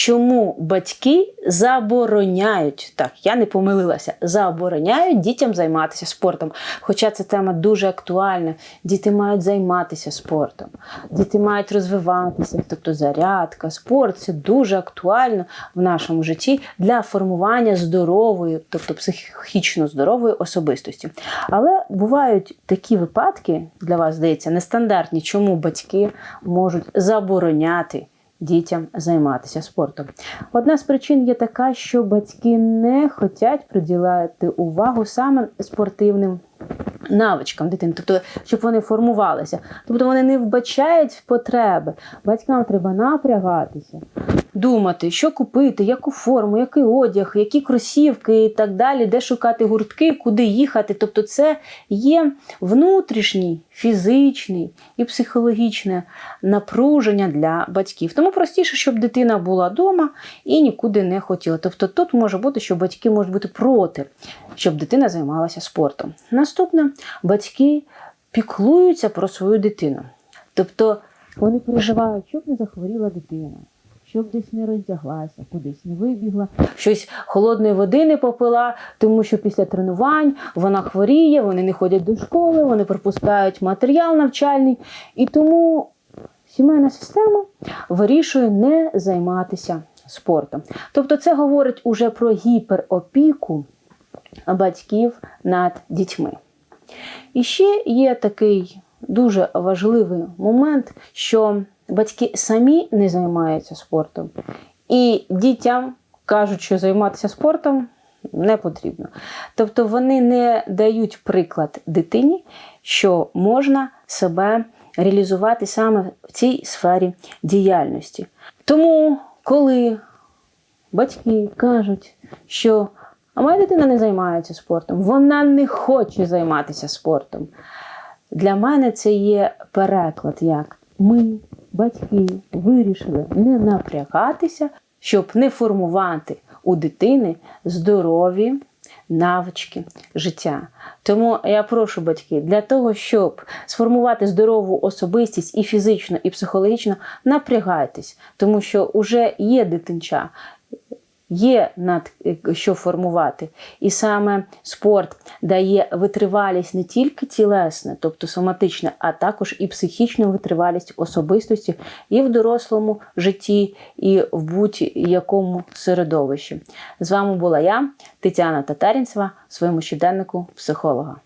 чому батьки забороняють, так, я не помилилася, забороняють дітям займатися спортом. Хоча ця тема дуже актуальна. Діти мають займатися спортом, діти мають розвиватися, тобто зарядка, спорт це дуже актуально в нашому житті для формування здорової, тобто психічно здорової особистості. Але бувають такі випадки, для вас здається, нестандартні, чому батьки можуть забороняти дітям займатися спортом. Одна з причин є така, що батьки не хочуть приділяти увагу саме спортивним навичкам дитини, тобто, щоб вони формувалися. Тобто вони не вбачають потреби. Батькам треба напрягатися, думати, що купити, яку форму, який одяг, які кросівки і так далі, де шукати гуртки, куди їхати. Тобто, це є внутрішній, фізичний і психологічне напруження для батьків. Тому простіше, щоб дитина була вдома і нікуди не хотіла. Тобто тут може бути, що батьки можуть бути проти, щоб дитина займалася спортом. Наступне, батьки піклуються про свою дитину. Тобто вони переживають, щоб не захворіла дитина. Щоб десь не роздяглася, кудись не вибігла, щось холодної води не попила, тому що після тренувань вона хворіє, вони не ходять до школи, вони пропускають матеріал навчальний. І тому сімейна система вирішує не займатися спортом. Тобто, це говорить уже про гіперопіку батьків над дітьми. І ще є такий дуже важливий момент, що батьки самі не займаються спортом, і дітям кажуть, що займатися спортом не потрібно. Тобто вони не дають приклад дитині, що можна себе реалізувати саме в цій сфері діяльності. Тому, коли батьки кажуть, що а моя дитина не займається спортом, вона не хоче займатися спортом. Для мене це є переклад, як ми, батьки, вирішили не напрягатися, щоб не формувати у дитини здорові навички життя. Тому я прошу батьки, для того, щоб сформувати здорову особистість і фізично, і психологічно, напрягайтесь, тому що вже є дитинча. Є над що формувати, і саме спорт дає витривалість не тільки тілесне, тобто соматичне, а також і психічну витривалість особистості і в дорослому житті, і в будь-якому середовищі. З вами була я, Тетяна Татарінцева, в своєму щоденнику психолога.